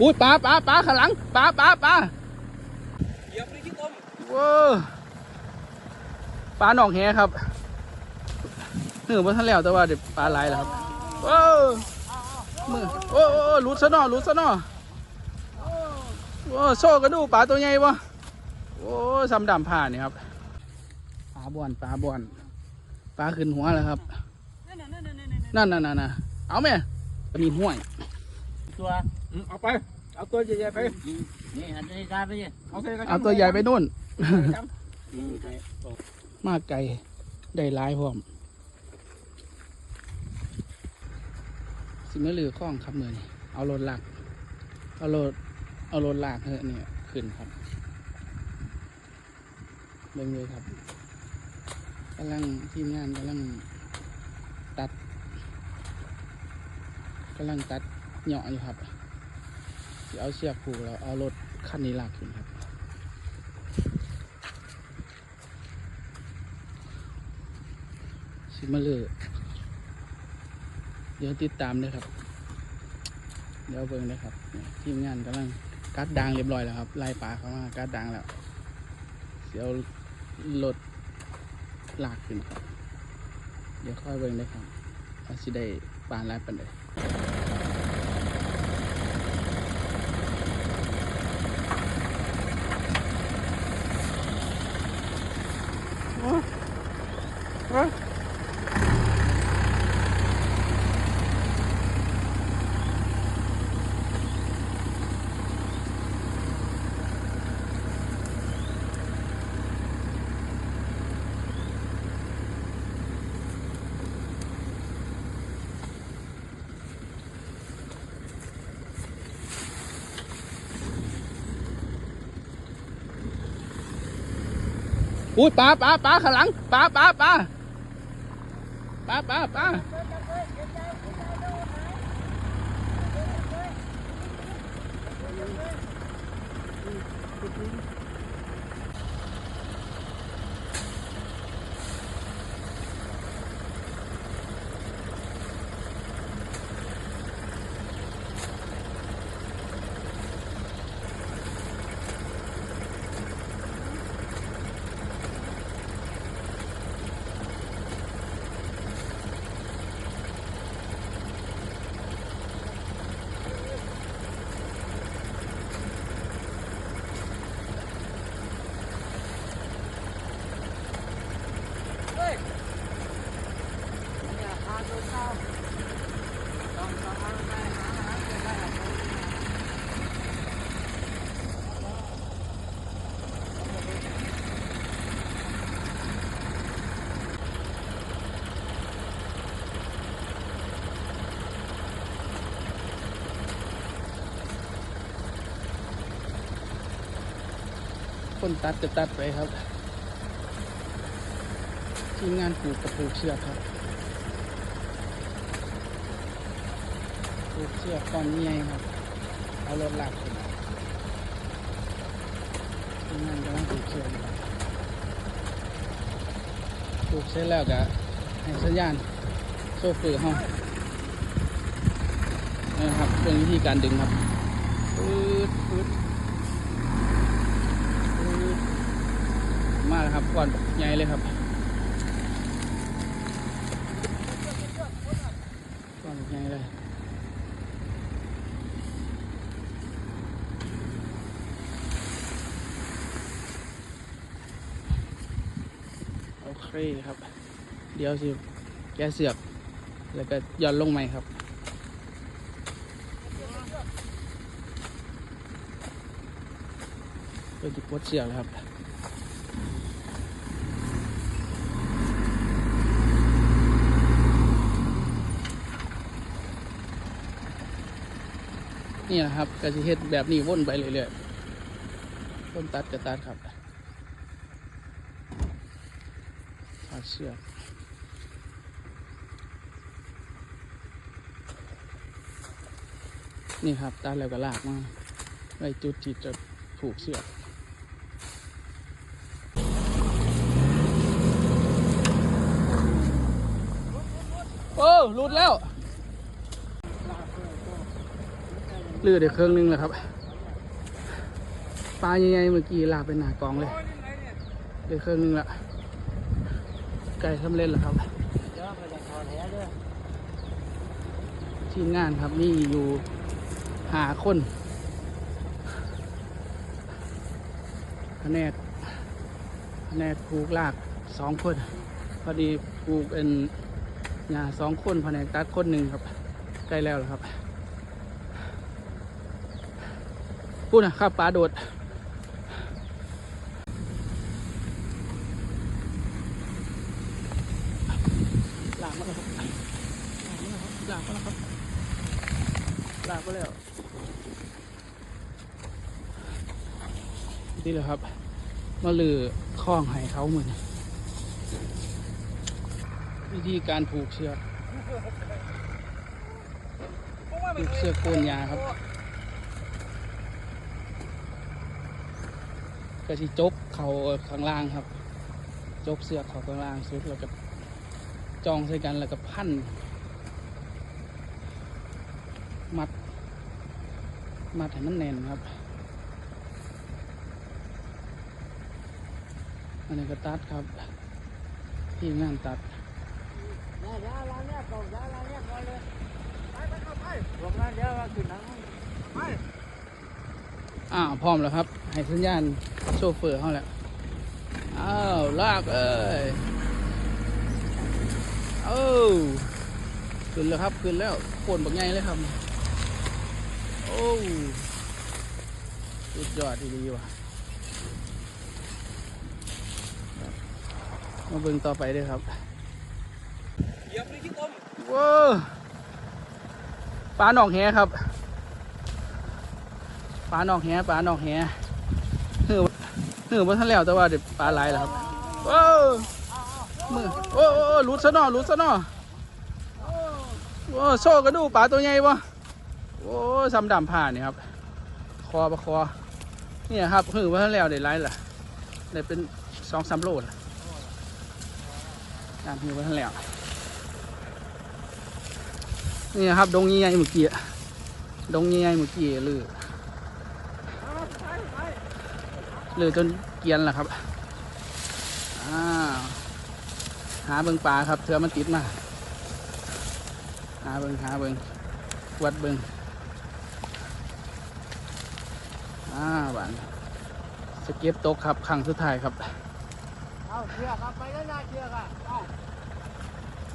อุ้ยปลาปลาปลาข้างหลังปลาปลาปลาเหยียบเลยที่ต้มว้าปลาหนองแหครับเหนือมันทันแล้วแต่ว่าเดี๋ยวปลาหลายแล้วครับว้าวมือโอ้โอ้โอ้หลุดซะหน่อหลุดซะหน่อโอ้โซ่กระดูกปลาตัวใหญ่ปะโอ้ซ้ำดำผ่านนี่ครับปลาบ่อนปลาบ่อนปลาขึ้นหัวแล้วครับนั่นนั่นนั่นน่ะเอาไหมปลานินห้วยตัว เอาไป เอาตัวใหญ่ๆไป นี่หันใจการไปดิเอาใส่กระชังเอาตัวใหญ่ไปนู่นกระชังมากไก่ได้หลายพร้อม สิมาลือข้องครับมือนี่เอารถหลัก เอารถเอารถลากเถอะเนี่ยขึ้นครับเบิ่งเลยครับกำลังทีมงานกำลังตัดกำลังตัดเหยาะอยู่ครับสิ เอาเชือกผูกแล้วเอารถคันนี้ลากขึ้นครับสิมาเลยเดี๋ยวติดตามเลยครับ เดี๋ยวเบิ่งเลยครับทีมงานกำลังกัดดางเรียบร้อยแล้วครับไล่ปลาเข้ามากัดดางแล้วเดี๋ยวรถลากขึ้นครับ เดี๋ยวค่อยเบิ่งเลยครับว่าสิได้ปลาไล่ปันเลย อุ้ยปลาปลาปลาข้างหลังปลาปลาปลาปลาปลาปลา คนตัดจะตัดไปครับ ทีมงานปลูกกระปลูกเชือกครับปลูกเชือกก้อนใหญ่ครับ เอารถลากขึ้นทีมงานกำลังปลูกเชือกอยู่ครับปลูกเสร็จแล้วก็ให้สัญญาณโซเฟอห้องนะครับเป็นวิธีการดึงครับปื๊ดปื๊ดปืดาแล้วครับก้อนใหญ่เลยครับก้อนใหญ่เลยโอเคครับ เดี๋ยวสิแกเสือก แล้วก็ย่อนลงใหม่ครับเพื่อจะปลดเสือกแล้วครับ นี่นะครับก็จะเฮ็ดแบบนี้วนไปเรื่อยๆต้นตัดกับตัดครับขาดเชือกนี่ครับตัดแล้วก็ลากมาไว้จุดที่จะผูกเชือกโอ้หลุดแล้ว ลือได้เครื่องนึงแล้วครับ ปลาใหญ่ๆเมื่อกี้ลากไปหนากองเลยได้เครื่องนึงละไก่สำเร็จแล้วครับทีมงานครับนี่อยู่หาคนแผนกแผนกผูกลากสองคน พอดีผูกเป็นหญ้าสองคนแผนกตัดคนหนึ่งครับใกล้แล้วครับ พูดนะครับปลาโดดหลากมาแล้วครับหลากมาแล้วครับหลากมาแล้วนี่แหละครับมาลือคล้องให้เขาเหมือนวิธีการผูกเชือกผูกเชือกโกนยาครับ กระชิจกเขาข้างล่างครับ จกเสือกเขาข้างล่างสุดแล้วก็จองใส่กันแล้วก็พันมัด มัดให้มันแน่นครับ อันนี้ก็ตัดครับ ที่งานตัดเดี๋ยวเดี๋ยวเราเนี่ยก่อนเดี๋ยวเราเนี่ยก่อนเลยไปไปเข้าไปผมนั้นเดี๋ยวเราขึ้นหนังไปอ้าวพร้อมแล้วครับ ให้สัญญาณโชเฟอร์เขาแล้วอ้าวลากเอ้ยเอ้าขึ้นแล้วครับขึ้นแล้วโคนบักไงเลยครับโอ้สุดยอดดีว่ะมาเบิ่งต่อไปด้วยครับเหยียบเลยขี้ต้มว้าวปลาหนองแหครับปลาหนองแหปลาหนองแห เหือบ่ทันแล้วแต่ว่าเดี๋ยวปลาไหลายแล้วครับว้มือโอ้โอ้โอ้หลุดซะหน่อหลุดซะหน่อโอ้โซ่กระดูปลาตัวใหญ่ปะโอ้ซ้ำดำผ่านนี่ครับ คอปลาคอเนี่ยครับเหือบ่ทันแล้วเดี๋ยวไหลายล่ะได้เป็นสองสามโลละน้ำเหือบ่ทันแล้วนี่ครับ ดงใหญ่ๆเมื่อกี้อะดงใหญ่ๆเมื่อกี้ลือ ลือจนเกรียนแหละครับอ้าวหาเบิงปลาครับเถื่อมันติดมา หาเบิงหาเบิงวัดเบิงอ้าวบานสเก็ตตกครับครั้งสุดท้ายครับ เอาเชือกครับไปแล้วนะเชือกอะเอา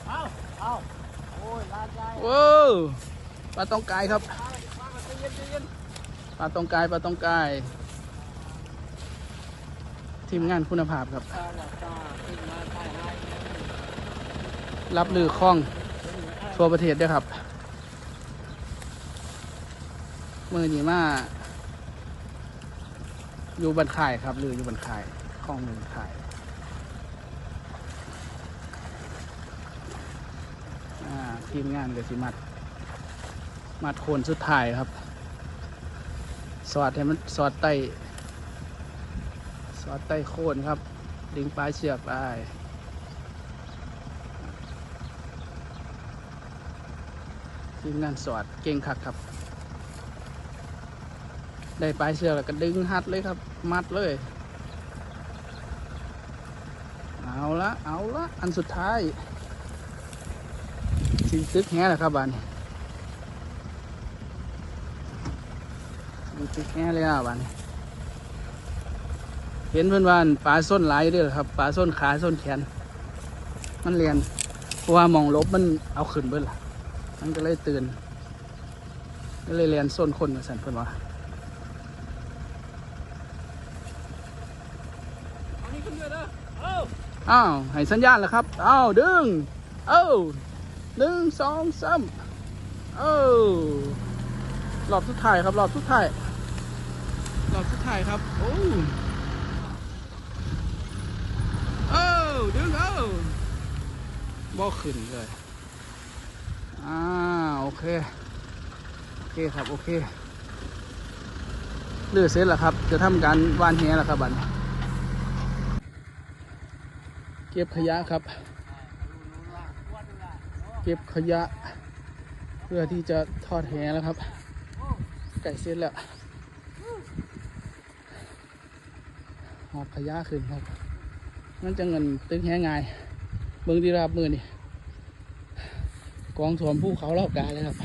เอาเอาโอ้ยลาใจโว้วปลาตองกายครับมามาใจเย็นใจเย็นปลาตองกายปลาตองกาย ทีมงานคุณภาพครับตาหลับตาขึ้นมาใต้ให้รับลือคล่องทั่วประเทศด้วยครับ มือนี้มาอยู่บันข่ายครับลืออยู่บันข่ายคล่องมือข่ายอ่าทีมงานกับสิมัด มัดโคนสุดท้ายครับ สอดให้มันสอดไต สอดไตโคนครับดึงปลายเชือกไปทีมงานสอดเก่งคักครับ ได้ปลายเชือกแล้วก็ดึงหัดเลยครับ มัดเลย เอาละเอาละอันสุดท้ายสิงซึกแห่แหละครับบานนี้สิซึกแห่เลยอะบานนี้ เห็นเพื่อนว่านปลาส้นไหลายด้วยครับปลาส้นขาส้นแขน มันเรียนเพราะว่ามองลบมันเอาขึ้นเบิ้ลล่ะมันก็เลยตื่นก็เลยเรียนส้นคนมาสั่นเพื่อนว่าอ้าอ้าวให้สัญญาณแล้วครับอ้าวดึงเอ้าหนึ่งสองสามเอ้ารอบสุดท้ายครับรอบสุดท้ายรอบสุดท้ายครับโอ้เอ้า ดึงเอ้าบ่ขึ้นเลย อ่า โอเค โอเคครับ โอเคเลือเสร็จแล้วครับ จะทำการว่านแหแล้วครับบันเก็บขยะครับ เก็บขยะ เพื่อที่จะทอดแหแล้วครับ ไก่เสร็จแล้วหอบขยะขึ้นครับ มันจะเงินตึงแห้งไงาย เบิ่งดีรับมือนี่กองถ่วมภูเขาเล่ากาเลยครับ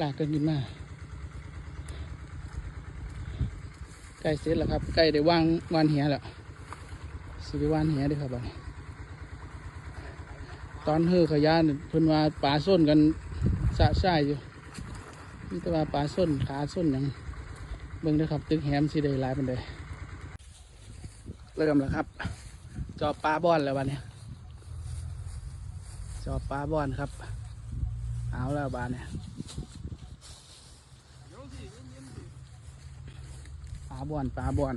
ลากกันขึ้นมาใกล้เสร็จแล้วครับใกล้ได้วางวานเหียแล้วสิได้วานเหียด้วยครับตอนเฮือขยะนี่เพิ่นว่าป่าส้นกันสะช่ยอยู่นี่แต่ว่าป่าส้นขาส้นหยังเบิ่งเด้อครับ ตึกแหมสิได้หลายปานใด เริ่มแล้วครับ จอบปลาบอนแล้ววันนี้ จอบปลาบอนครับ เอาแล้วบานเนี่ยปลาบอนปลาบอน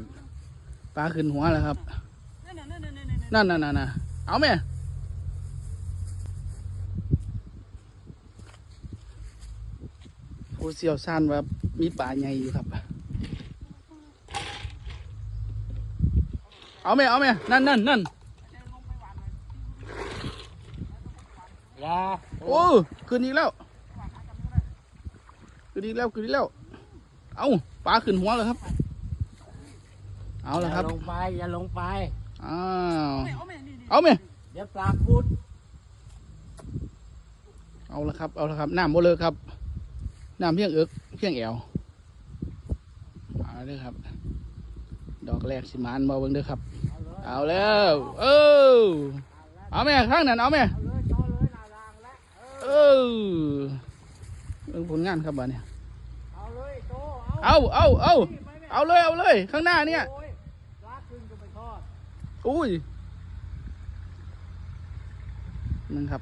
ปลาขึ้นหัวแล้วครับ นั่นนั่นนั่นเอาไหมผู้เสี่ยวซ่านว่ามีปลาใหญ่อยู่ครับ เอาไหมเอาไหมนั่นนั่นนั่นยาโอ้ขึ้นอีกแล้วขึ้นอีกแล้วขึ้นอีกแล้ว เอาปลาขึ้นหัวแล้วครับ เอาแล้วครับย่าลงไป อย่าลงไป อ้าว เอาไหมเดี๋ยวปลาพุดเอาละครับ เอาละครับน้ำโมเลยครับน้ำเพียงเอิกเพียงแอวเอาเลยครับ ดอกแรกสิมานมาเบิ่งเด้อครับ เอาแล้วเออเอาไหมข้างนั้นเอาไหมเอาเลยโตเลยหน้ารางแล้วเออเบิ่งผลงานครับบ้าเนี่ยเอาเลยโตเอาเอาเอาเอานี่ไปแม่เอาเลยเอาเลยข้างหน้าเนี่ยโอ้ยปลาขึ้นก็ไปทอดอุ้ยนั่นครับ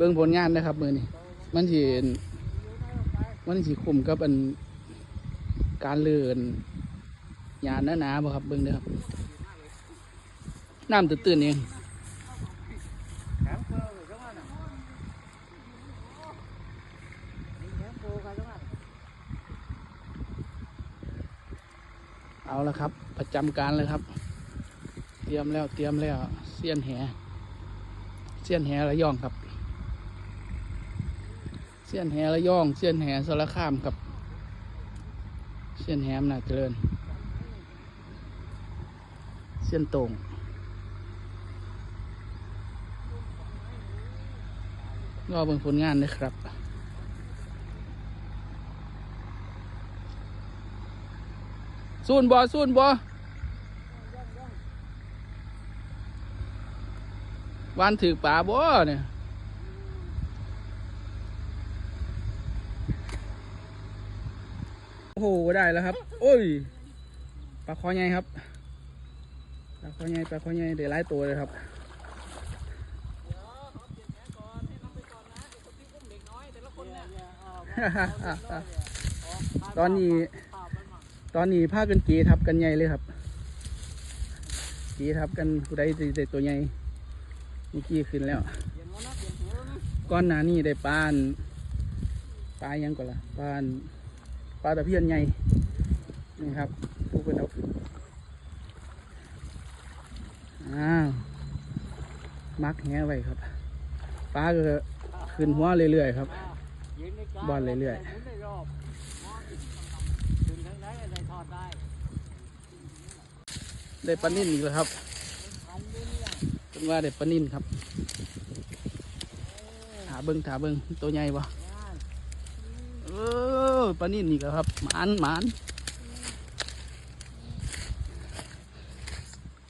เบิ่งผลงานนะครับมือนี่มันสิมันสิคุมกับอันการเลื่อนยานหนาๆบ่ครับเบิ่งเด้อครับน้ำตื้นๆเองเอนเองเอาละครับ ประจำการเลยครับ เตรียมแล้วเตรียมแล้วเสี้ยนแหเสี้ยนแหระยองครับ เสี้ยนแหระย่อง เสี้ยนแหสารคามครับ เสี้ยนแหมนาเจริญ เสี้ยนโตงรอเบิ่งผลงานนะครับสูนบ่สูนบ่วานถือป่าบ่เนี่ย โอ้โห ได้แล้วครับ โอ้ยปลาคอใหญ่ครับปลาคอใหญ่ปลาคอใหญ่เดี๋ยวไล่ตัวเลยครับตอนนี้ ตอนนี้พากันเกีทับกันใหญ่เลยครับเกีทับกันผู้ใดสิได้ตัวใหญ่เมื่อกี้ขึ้นแล้วก้อนหนานี่ได้ปลานปลายังก่อนละปลาน ปลาตะเพียนใหญ่นี่ครับผู้เป็นเอาขึ้นอ้าวมักแหไว้ครับปลาก็ขึ้นหัวเรื่อยๆครับบอลเรื่อยๆได้รอบมองถึงทางไหนอะไรทอดปลานิ่นอีกแล้วครับพันอยู่เนี่ยเป็นว่าได้ปลานิ่นครับถาเบิงถาเบิงตัวใหญ่ปะ เออปลานิ่นอีกแล้วครับหมานหมาน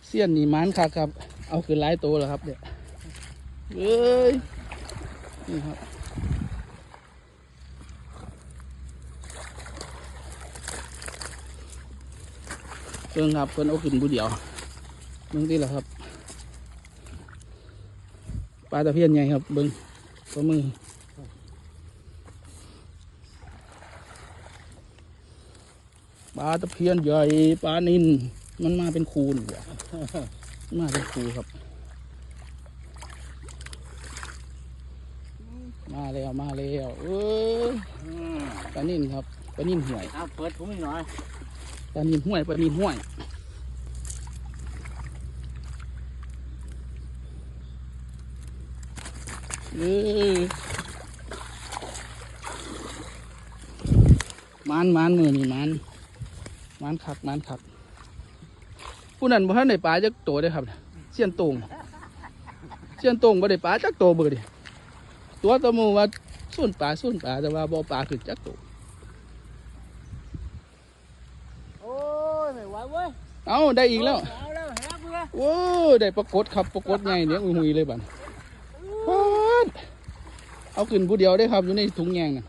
เสี้ยนนี่หมานคักครับ เอาขึ้นหลายตัวแล้วครับเนี่ยเอ้ยนี่ครับเพิ่งครับเพิ่นเอาขึ้นบูเดียวเบิ่งที่แหละครับปลาตะเพียนใหญ่ครับเบิ้งตัวมือ ลาตะเพียนใหญ่ปลานินมันมาเป็นคูนหัวมาเป็นคูครับ มาแล้วมาแล้วเออปลานินครับปลานินห่วยเอาเปิดถุงหน่อยปลานินห่วยปลานินห่วยเออมันมันมือนี่มัน มันขักมันขักผู้นั้นบ่ทันได้ปลาจักโตได้อครับเสียนตรงเสียนตรงบ่ได้ปลาจักโตเบิดดิตัวตะมูว่าสุ่นปลาสุ่นปลาแต่ว่าบ่ปลาขึ้นจักโตโอ้ยไม่ไหวเว้ยเอาได้อีกแล้วเอาแล้วแฮะเบื่อโอ้ได้ปรากฏครับปรากฏไงเนี่ยอุ้ยหุยเลยบัดปาดเอาขึ้นผู้เดียวได้ครับอยู่ในถุงแยงน่ะ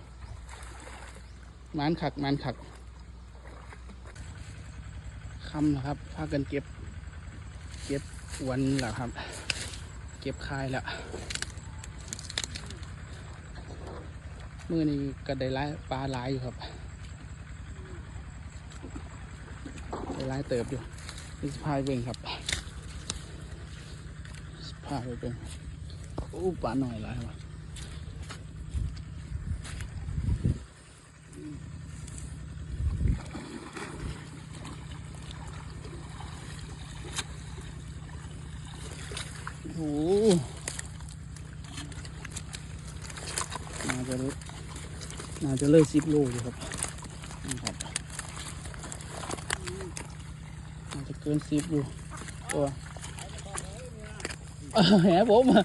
มันขักมันขัก คำนะครับพากันเก็บ เก็บวันแล้วครับ เก็บคายแล้วมือนี้ก็ได้ลายปลาหลายอยู่ครับได้ลายเติบอยู่นี่สพายเบ่งครับสพายเบ่งโอ้ปลาหน่อยหลายวะโอ้โหน่าจะน่า จะเลยสิบโลอยู่ครับนี่ครับน่าจะเกินสิบอยู่ตัวเออแหมผมอะ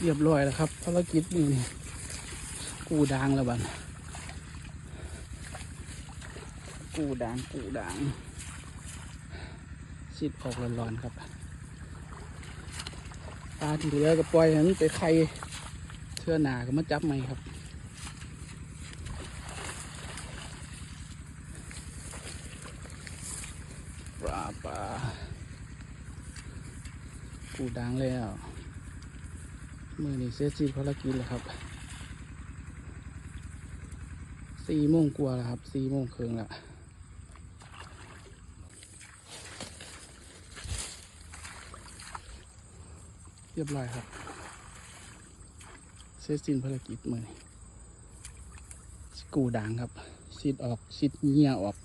เรียบร้อยแล้วครับภารกิจนี่กูดางแล้วบันกูดางกูดางสิดออกร้อนๆครับปลาที่เหลือก็ปล่อยให้มันไปไข่ เชื่อหนาก็มาจับไหมครับปลาปลากูดังแล้ว มือนี้เสียชีวิตภารกิจแล้วครับสี่โมงกว่าแล้วครับสี่โมงครึ่งแล้วเรียบร้อยครับ เสร็จสิ้นภารกิจมือนี้กูดังครับซิดออกซิดเงียออก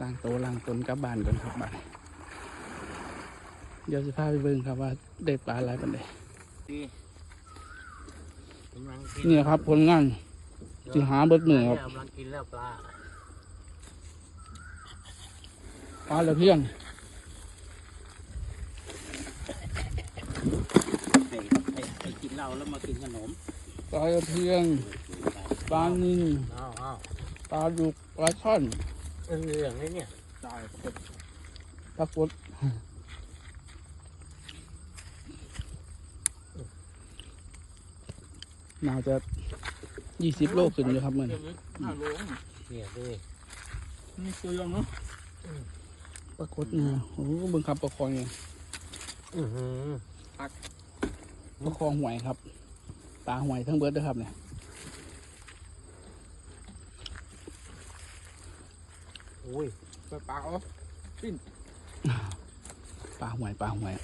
ล้างโตวล้างตนกลับบ้านก่อนครับบ้านเดี๋ยวจะพาไปเบิ่งครับว่าได้ปลาอะไรปันใดดีกำลังกินเนี่ยครับผลงานที่หาเบิดมือครับกำลังกินแล้วปลาปลาละเพียง ไอ้ไอ้ไอ้กิน เหล้าแล้วมากินขนมปลาละเพียงปลานิลอ้าวอ้าวปลาดุกปลาช่อนเรื่องเรื่องนี้เนี่ยตายปลากดน่าจะยี่สิบโลขึ้นอยู่ครับมันห้าโลเนี่ยดูนี่ตัวยองเนาะปลากดเนี่ยโอ้โหเบิ่งครับประคองไงอือหือ ประคองหวยครับ ปลาหวยทั้งเบิดด้วยครับเนี่ยอุ้ยไปปลาเอาปลาหวยปลาหวย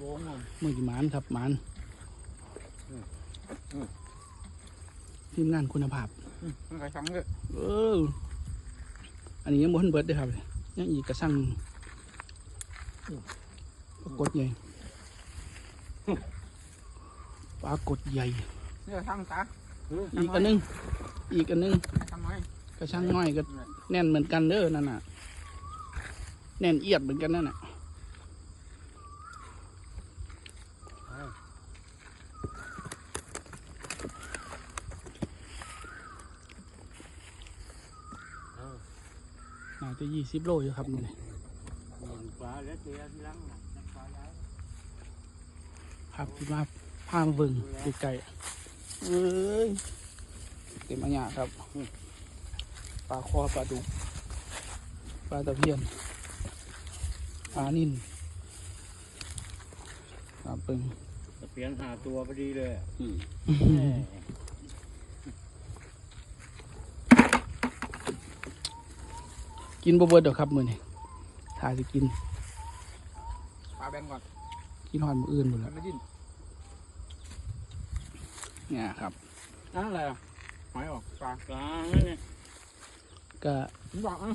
วงมันมือกี่หมันครับหมันทีมงานคุณภาพมันกระชังเลยเอออันนี้ยังบ่ทันเบิดเด้อครับยังอีกกระสังปลากดใหญ่ ปลากดใหญ่นี่กระชังตาอีกอันหนึง อีกอันหนึงทำไมกระชังน้อยก็แน่นเหมือนกันเด้อนั่นน่ะ แน่นเอียดเหมือนกันนั่นน่ะอ้าวน่าจะยี่สิบโลอยู่ครับนี่หนึ่งปลาแล้วเตียที่หลังน่ะปลาใหญ่ครับที่มา พามาเบิ่งไกลๆเอ้ยเต็มอันยาครับปลาคอปลาดุกปลาตะเพียนปลานิ่นครับเบิ่งตะเพียนหาตัวพอดีเลยอะอืมแหม่กินบ่เบิดดอกครับมื้อนี้ถ้าสิกินปลาแบนก่อนกินหอนมื้ออื่นหมดมัแล้วนไม่ดิ้น เนี่ยครับอะไรอะหอยออกปลาปลาเนี่ยก็ผมบอกอะ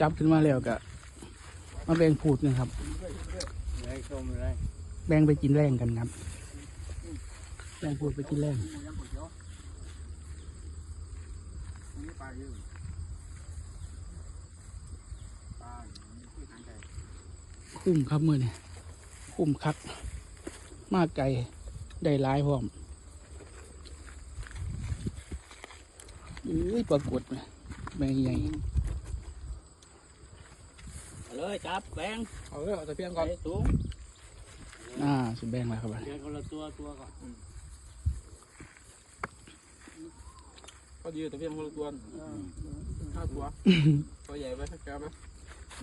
จับขึ้นมาแล้วก็มาแบ่งผูดหนึงครับเลยชมเลยแบ่งไปกินแรงกันครับ แบ่งผูดไปกินแรงนี่ปลาเยอะปลาที่ทางใจคุ้มครับมือนี่คุ้มคัก มากไก่ได้หลายพร้อม อุ้ยปรากฏนะแบ่งใหญ่เลยจับแบงเอาเลยเอาตะเพียงก่อนใส่ถุงอ่าสิแบ่งแล้วครับบัดนี้เดี๋ยวคนละตัวตัวก่อนพอดีตะเพียงคนละตัวห้าตัวตัวใหญ่ไปสักแก้วไหม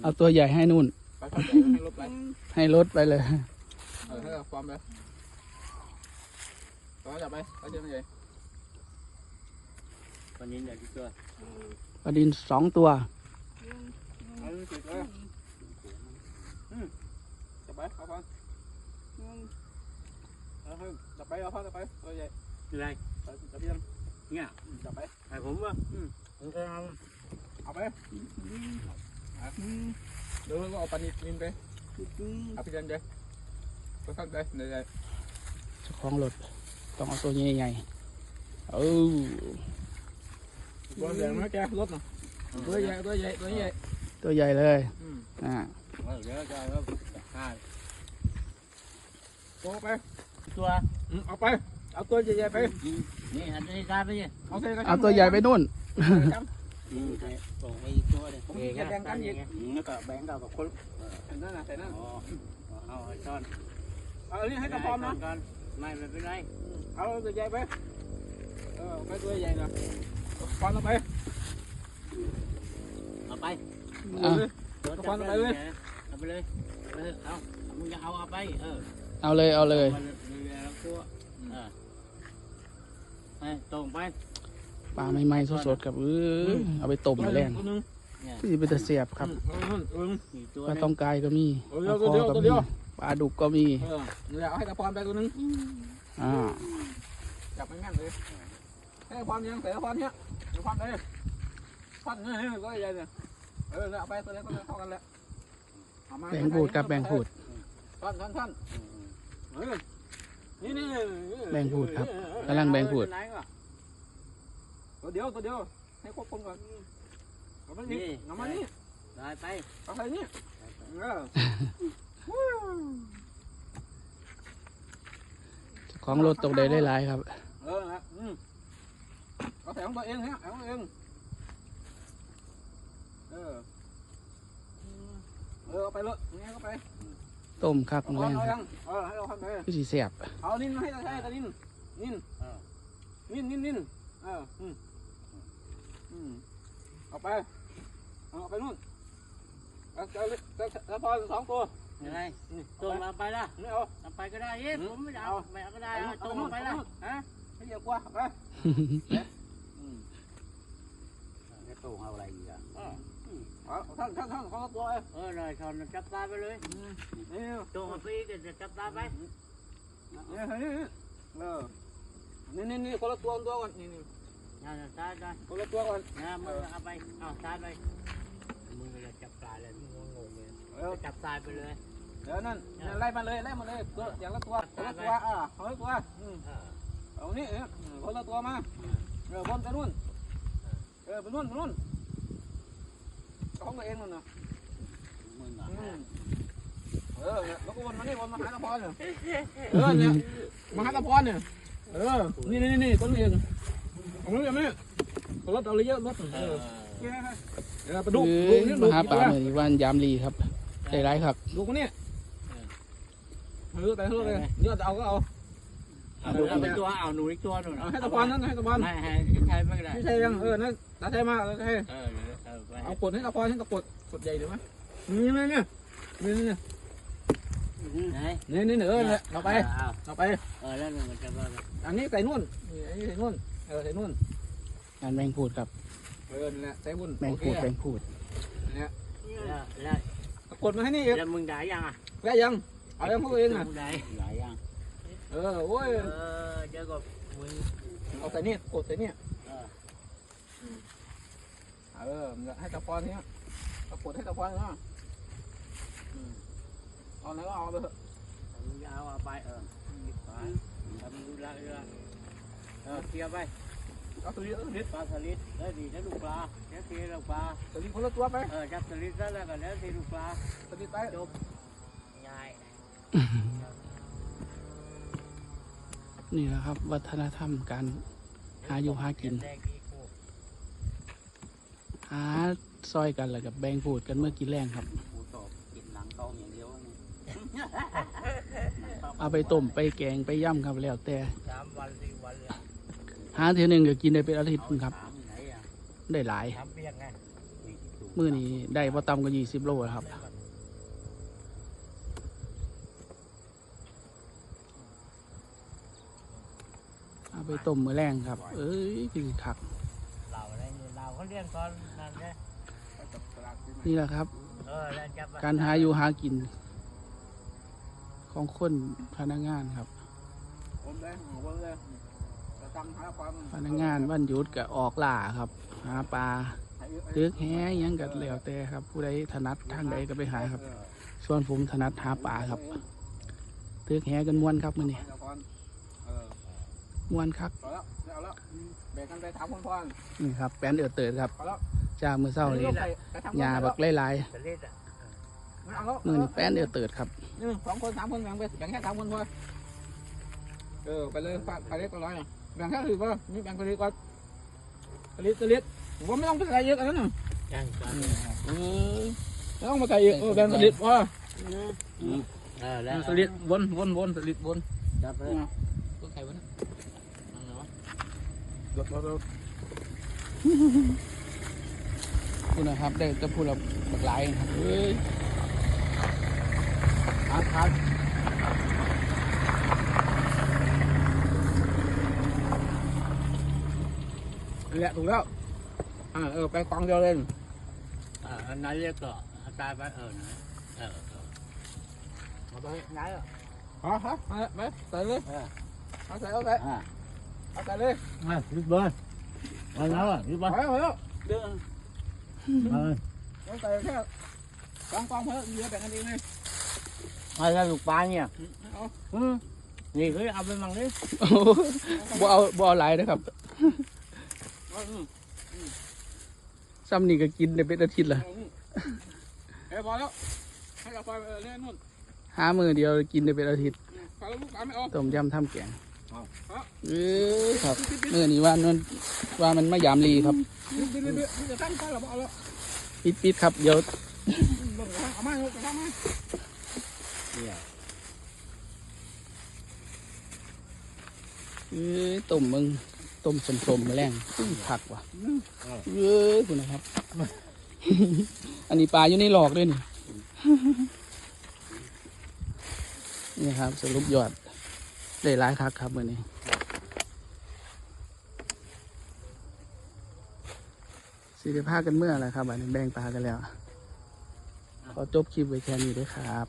เอาตัวใหญ่ให้นู่นปลาตัวใหญ่ให้ลบไปให้รถไปเลยเออให้เราความไปตัวจับไปปลาเทียมใหญ่วันนี้เดี๋ยวที่ตัวปลาดินสองตัวเอาเลยติดเลยจับไปเอาพันเอาให้จับไปเอาพันจับไปตัวใหญ่อะไรตะเพียงเนี่ยจับไปไอ้ผมว่าผมก็เอาเอาไปเดี๋ยวเราเอาปลานิลไปเอาไปเดินไปไปข้างไปเดี๋ยวเจ้าของรถต้องเอาตัวใหญ่ๆเออ ตัวใหญ่ไหมแกรถน่ะตัวใหญ่ตัวใหญ่ตัวใหญ่ตัวใหญ่เลยอืมอ่าเออเดี๋ยวจะเอาฆ่าตัวไปตัวอืมเอาไปเอาตัวใหญ่ๆไปนี่อันนี้ตายไปยังเอาใส่กระชัเอาตัวใหญ่ไปนู่นอืมส่งไปอีกตัวเลยผมจะแบ่งกันอีกแล้วก็แบ่งกับคนใส่นั่นน่ะใส่นั่นอ๋อเอาไอ้ช้อนเอาอันนี้ให้กระพร้อมนะก่อนไม่ไม่เป็นไรเอาตัวใหญ่ไปเออ ไปตัวใหญ่นะพร้อมเอาไปเอาไปอะตัวเอาไปเลยเอาไปเลยเออเอามึงจะเอาเอาไปเออเอาเลยเอาเลยอาแล้วตัวเออไปตรงไปปลาใหม่ๆสดๆครับเออเอาไปต้มตัวแรหนึ่งงตัวหนึ่งเนี่ยที่เป็นตะเสียบครับเออเออมีตัวปลาหต้นึองงกายก็มีตัวเดียวปลาคอตัก็วเดีมียวปลาดุกก็มีเออนี่แหละเอาให้กระพร้อมไปตัวหนึ่งอ่าจับไม่แม่นเลย ให้กระพร้อมยังใส่กระพร้อมเนี้ยกระพร้อมเลยพันเนี่ยตัวใหญ่เนี่ยเออเอาไปตัวเล็กตัวเล็กเท่ากันแหละเอามาแบ่งพูดครับแบ่งพูด ท่านท่านท่านเออนี่นี่แบ่งพูดครับกำลังแบ่งพูดไหนก็ตัวเดียวตัวเดียวให้ควบคุมก่อนเอามานี่เอามานี่ได้ไปเอาใส่นี่เออเจ้าของรถตกได้ได้หลายครับ เออนะอืม เอาใส่ของตัวเองฮะเอาของตัวเอง เออ เออเอาไปเลยนี่เอาไปต้มคักเอาแรงเอาคยัรับงเออให้เราทำไป คือสีเสียบเอานินมาให้ตาใช้ตานินนินนินนินนินเอออืมอืมเอาไปเอาไปนู่นเอาเอาเอาเอาพอสองตัวยังไงนี่ตรงมาไปละนี่เอาเอาไปก็ได้เอ๊ะผมไม่เอาไม่เอาก็ได้เอาตรงมาไปละฮะให้เยอะกว่าไปอืม จะตรงเอาอะไรอีกอะเอาท่านท่านท่านขอตัวเอ้ยเออเลยชอนจับตาไปเลยนี่ตรงมาไปอีกจะจับตาไปนี่นี่เออนี่นี่นี่คนละตัวตัวก่อนนี่นี่งานตาได้คนละตัวก่อนนะมึงเอาไปเอาตาไปมึงจะจับตาเลยมึงงงเลยเออจับตาไปเลยเดี๋ยวนั่นไล่มาเลยไล่มาเลยตัวอย่างละตัวคนละตัวอ่าคนละตัวอืมเออเอานี่คนละตัวมาเออบนไปนู่น เออไปนู่นไปนู่นของตัวเองนู่นนะมึงอะอืมเออแล้วก็วนมานี่วนมาหาตะพรเนี่ยเออเนี่ยมาหาตะพรเนี่ยเออนี่นี่นี่ต้นเองของนู้นยังไม่รถเอาเลยเยอะรถเอเอออเออไปดูเอดูอนี่มาดูหาปลาเหมือนวันยามรีครับได้หลายครับดูคนนี้เออแต่เท่าเลยเยอะจะเอาก็เอาเอาไปตัวเอาหนูอีกตัวหนูเอาให้ตะพรนั่นให้ตะพรไม่ให้ใช้ไม่ได้พี่ชัยยังเออนั่น ตาชัยมาตาชัยเออเออไปเอากดให้ตะพรให้ตะกดกดใหญ่ดีไหมนี่นี่นี่นี่นี่ไหนนี่นี่เออเนี่ยเอาไปเอาเอาไปเออแล้วมันจะว่าอันนี้ใส่นู่นนี่อันนี้ใส่นู่นเออใส่นู่นงานแบ่งพูดครับเออนี่แหละใส่บุญแบ่งพูดแบ่งพูดเนี่ยแล้วแล้วกดมาให้นี่อีกแล้วมึงได้ยังอะได้ยังเอายังพวกเองอะมึงได้ได้ยังเออโอ้ยเออเจอกับมึงเอาใส่นี่กดใส่นี่ เออเออให้ตะพรเนี่ยเอากดให้ตะพรเนาะเอาไหนก็เอาไปเถอะทำยาวเอาไปเออไปทำดูละเรือเออเคลียร์ไปเอาตัวนี้เอาตัวนี้ปลาสลิดแล้วดีนะลูกปลาแล้วทีลูกปลาตัวนี้คนละตัวไปเออจับสลิดแล้วแล้วก็แล้วทีลูกปลาตัวนี้ไปจบยายนี่แหละครับ วัฒนธรรมการหาอยู่หากินแดงดีกู หาซอยกันแล้วกับแบ่งพูดกันเมื่อกินแรงครับ กูตอบกินหนังเกาอย่างเดียวนี่เอาไปต้มไปแกงไปย่ำครับแล้วแต่สามวันสี่วันเลยหาเทียหนึงก็กินได้เป็นอาทิตย์พุ่นครับ ถามไหนอะได้หลาย ทำเปียกไงมีที่สูงมื้อนี้ได้พอต่ำกว่ายี่สิบโลแล้วครับ เอาไปต้มมือแรงครับ เอ้ยคือคักเราอะไร เนี่ยเราเขาเรียกก่อนนั่นเนี่ยไปจับตลาดที่ไหนนี่แหละครับ เออแล้วจับมการหาอยู่หากิน ของคนพนักงานครับ ผมเลยผมเลยจะจำหาความพนักงานวันหยุดก็ออกล่าครับ หาปลาตึกแหหยังกัแล้วแต่ครับ ผู้ใดถนัดทางใดก็ไปหาครับ ส่วนผมถนัดหาปลาครับตึกแหกันม้วนครับมื้อนี้เออ ม้วนครับพอแล้วเอาแล้วแบ่งกันไปถามคนพ่อนี่ครับแป้นเอือดเติดครับพอแล้วจ้ามือเศร้านี่ไปทำยาบักไล่สลิดอะเอาแล้วๆมือนี่แป้นเอือดเติดครับนี่สองคนสามคนแบ่งไปแบ่งแค่สามคนพอเออไปเลยไปไปเล็กก็ร้อยนะแบ่งแค่ถือว่านี่แบ่งไปเลยก่อนสลิดสลิดผมว่าไม่ต้องไปใส่เยอะอันนั้นน่ะจังจังเออไม่ต้องมาใส่เยอะเออแบ่งสลิดพอเออแล้วสลิดวนวนวนสลิดวนจับเลย ตัวใครวะเนี่ยอะไรวะ รถรถรถคุณนะครับ ได้จะพูดแบบบักหลายนะครับเอ้ยขาขาแหละถูกแล้ว อ่าเออไปกองเดียวเลยอ่าอันนั้นเรียกก็ตายไปเออนะเออเออเอาไปไหนอะฮะฮะมาไปใส่เลยเออเอาใส่เอาใส่อ่า เอาใส่เลยอะรีบเบิร์นมาแล้วอะรีบไปเบิร์นเอาแล้วเดือดเออเอาใส่แค่กองกองเพิ่มเยอะแบ่งกันเองเลยมาแล้วลูกปลาเนี่ยเอาอืมนี่เฮ้ยเอาไปมั่งดิโอ้โหบ่เอาบ่เอาหลายนะครับเอาอืมซ้ำนี่ก็กินได้เป็นอาทิตย์ละเอาอืมเอ้ยพอแล้วให้เราไปเออเล่นนู่นหามือเดียวกินได้เป็นอาทิตย์อืมพอแล้วลูกหลานไม่เอาต้มยำทำแกง เออครับเมื่อนี้ว่ามันว่ามันไมายามลีครับปิดปิดครับเดี๋ยวเอามาเอามาเนี่ยเอ้ยต้มมึงต้มสมๆมาแรงผักว่ะเอ้ยคุณนะครับ อันนี้ปลาอยู่ในหลอกด้วยนี่นี่ครับสรุปยอด ได้ร้ายคักครับมือนี้สิได้ากันเมื่อไรครับอันนี้แบ่งปลากันแล้ว ขอจบคลิปไว้แค่นี้ด้วยครับ